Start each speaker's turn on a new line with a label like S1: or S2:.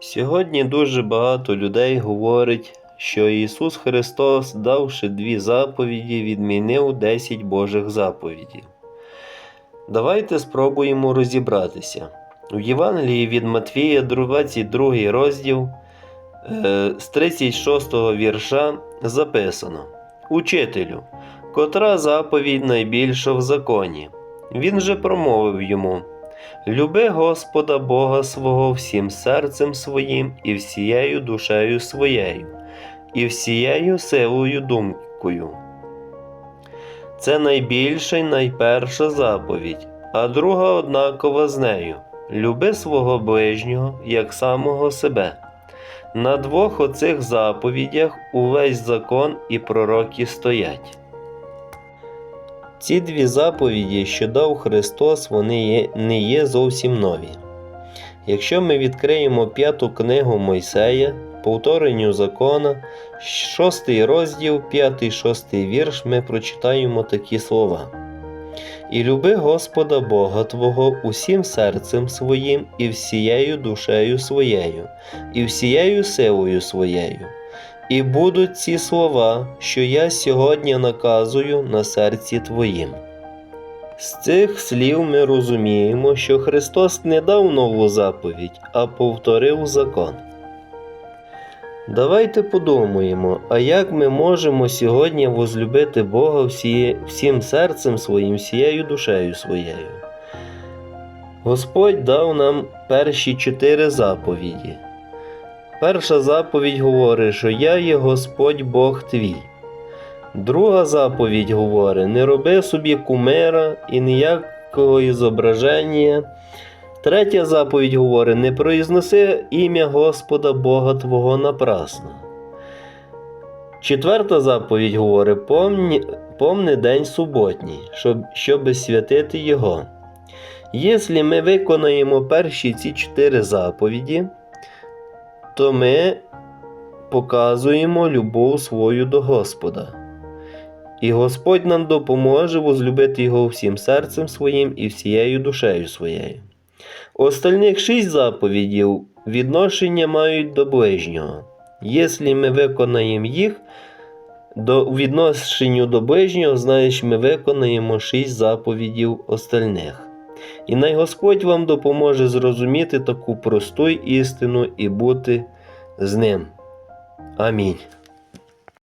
S1: Сьогодні дуже багато людей говорить, що Ісус Христос, давши дві заповіді, відмінив 10 Божих заповідей. Давайте спробуємо розібратися. У Євангелії від Матвія, 22 розділ е, з 36 вірша записано: Учителю, котра заповідь найбільша в законі. Він же промовив йому: Люби Господа Бога свого всім серцем своїм і всією душею своєю, і всією силою думкою. Це найбільша й найперша заповідь, а друга однакова з нею люби свого ближнього як самого себе. На двох оцих заповідях увесь закон і пророки стоять. Ці дві заповіді, що дав Христос, вони не є зовсім нові. Якщо ми відкриємо п'яту книгу Мойсея, повторенню закона, шостий розділ, п'ятий шостий вірш, ми прочитаємо такі слова. І люби Господа Бога Твого усім серцем своїм, і всією душею своєю, і всією силою своєю. І будуть ці слова, що я сьогодні наказую на серці твоїм. З цих слів ми розуміємо, що Христос не дав нову заповідь, а повторив закон. Давайте подумаємо, а як ми можемо сьогодні возлюбити Бога всі, всім серцем своїм, всією душею своєю? Господь дав нам перші чотири заповіді. Перша заповідь говорить, що я є Господь Бог твій. Друга заповідь говорить: не роби собі кумира і ніякого зображення. Третя заповідь говорить: не произноси ім'я Господа Бога Твого напрасно. Четверта заповідь говорить: помні, помни день суботній, щоб, щоб святити Його. Якщо ми виконаємо перші ці чотири заповіді, то ми показуємо любов свою до Господа. І Господь нам допоможе возлюбити Його всім серцем своїм і всією душею своєю. Остальних шість заповідів відношення мають до ближнього. Якщо ми виконаємо їх, до відношенню до ближнього, значить ми виконаємо шість заповідів остальних. І най Господь вам допоможе зрозуміти таку просту істину і бути з ним. Амінь.